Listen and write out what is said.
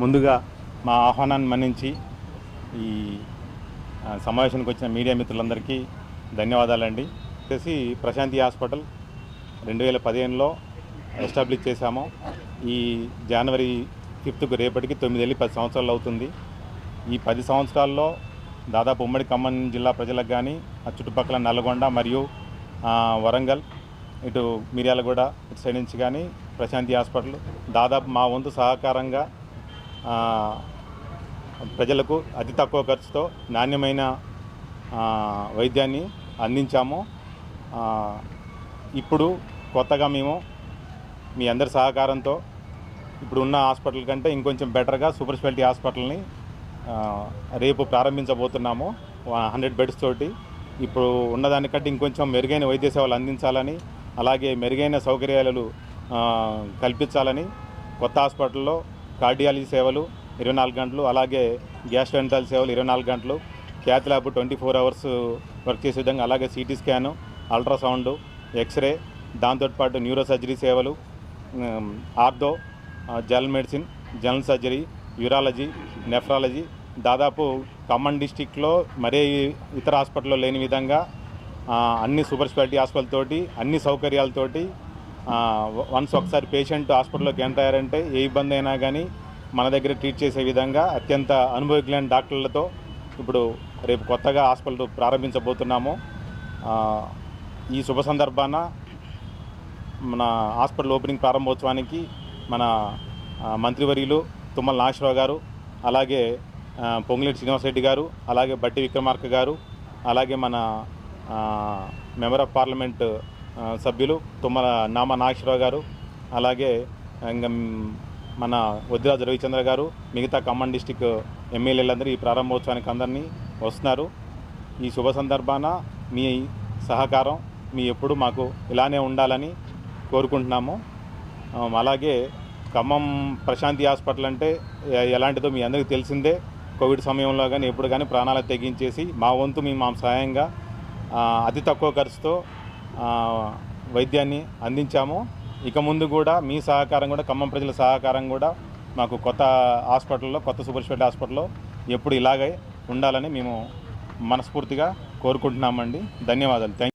ముందుగా మా ఆహ్వానాన్ని మన్నించి ఈ సమావేశానికి వచ్చిన మీడియా మిత్రులందరికీ ధన్యవాదాలండి. వచ్చేసి ప్రశాంతి హాస్పిటల్ రెండు వేల పదిహేనులో ఎస్టాబ్లిష్ చేశాము. ఈ జనవరి ఫిఫ్త్కు రేపటికి తొమ్మిది పది సంవత్సరాలు అవుతుంది. ఈ పది సంవత్సరాల్లో దాదాపు ఉమ్మడి ఖమ్మం జిల్లా ప్రజలకు కానీ ఆ చుట్టుపక్కల నల్గొండ మరియు వరంగల్ ఇటు మిర్యాలగూడ ఇటు సైడ్ నుంచి కానీ ప్రశాంతి హాస్పిటల్ దాదాపు మా వంతు సహకారంగా ప్రజలకు అతి తక్కువ ఖర్చుతో నాణ్యమైన వైద్యాన్ని అందించాము. ఇప్పుడు కొత్తగా మేము మీ అందరి సహకారంతో ఇప్పుడు ఉన్న హాస్పిటల్ కంటే ఇంకొంచెం బెటర్గా సూపర్ స్పెషాలిటీ హాస్పిటల్ని రేపు ప్రారంభించబోతున్నాము. హండ్రెడ్ బెడ్స్ తోటి ఇప్పుడు ఉన్నదానికంటే ఇంకొంచెం మెరుగైన వైద్య సేవలు అందించాలని అలాగే మెరుగైన సౌకర్యాలు కల్పించాలని కొత్త హాస్పిటల్లో కార్డియాలజీ సేవలు ఇరవై నాలుగు గంటలు అలాగే గ్యాస్ గ్యాస్ట్రోఎంటల్ సేవలు ఇరవై నాలుగు గంటలు cath lab twenty four hours work చేసే విధంగా అలాగే CT scan ultrasound X ray దాంతోపాటు న్యూరో సర్జరీ సేవలు ortho general medicine general surgery urology nephrology దాదాపు ఖమ్మం డిస్టిక్లో మరే ఇతర హాస్పిటల్లో లేని విధంగా అన్ని సూపర్ స్పెషాలిటీ హాస్పిటల్ తోటి అన్ని సౌకర్యాలతోటి వన్స్ ఒకసారి పేషెంట్ హాస్పిటల్లోకి ఎంటర్ అయ్యారంటే ఏ ఇబ్బంది అయినా కానీ మన దగ్గర ట్రీట్ చేసే విధంగా అత్యంత అనుభవజ్ఞైన డాక్టర్లతో ఇప్పుడు రేపు కొత్తగా హాస్పిటల్ ప్రారంభించబోతున్నాము. ఈ శుభ సందర్భాన మన హాస్పిటల్ ఓపెనింగ్ ప్రారంభోత్సవానికి మన మంత్రివర్యులు తుమ్మల నాగేశ్వరరావు గారు అలాగే ఆ, పొంగులేటి శ్రీనివాసరెడ్డి గారు అలాగే బట్టి విక్రమార్క గారు అలాగే మన మెంబర్ ఆఫ్ పార్లమెంట్ సభ్యులు తుమ్మల నామ నాగేశ్వరరావు గారు అలాగే ఇంకా మన వద్దిరాజు రవిచంద్ర గారు మిగతా ఖమ్మం డిస్టిక్ ఎమ్మెల్యేలందరూ ఈ ప్రారంభోత్సవానికి అందరినీ వస్తున్నారు. ఈ శుభ సందర్భాన మీ సహకారం మీ ఎప్పుడు మాకు ఇలానే ఉండాలని కోరుకుంటున్నాము. అలాగే ఖమ్మం ప్రశాంతి హాస్పిటల్ అంటే ఎలాంటిదో మీ అందరికీ తెలిసిందే. కోవిడ్ సమయంలో కానీ ఎప్పుడు కానీ ప్రాణాలు తెగించేసి మా వంతు మేము మా సాయంగా అతి తక్కువ ఖర్చుతో వైద్యాన్ని అందించాము. ఇక ముందు కూడా మీ సహకారం కూడా ఖమ్మం ప్రజల సహకారం కూడా మాకు కొత్త హాస్పిటల్లో కొత్త సూపర్ స్పెషాలిటీ హాస్పిటల్లో ఎప్పుడు ఇలాగే ఉండాలని మేము మనస్ఫూర్తిగా కోరుకుంటున్నామండి. ధన్యవాదాలు. థ్యాంక్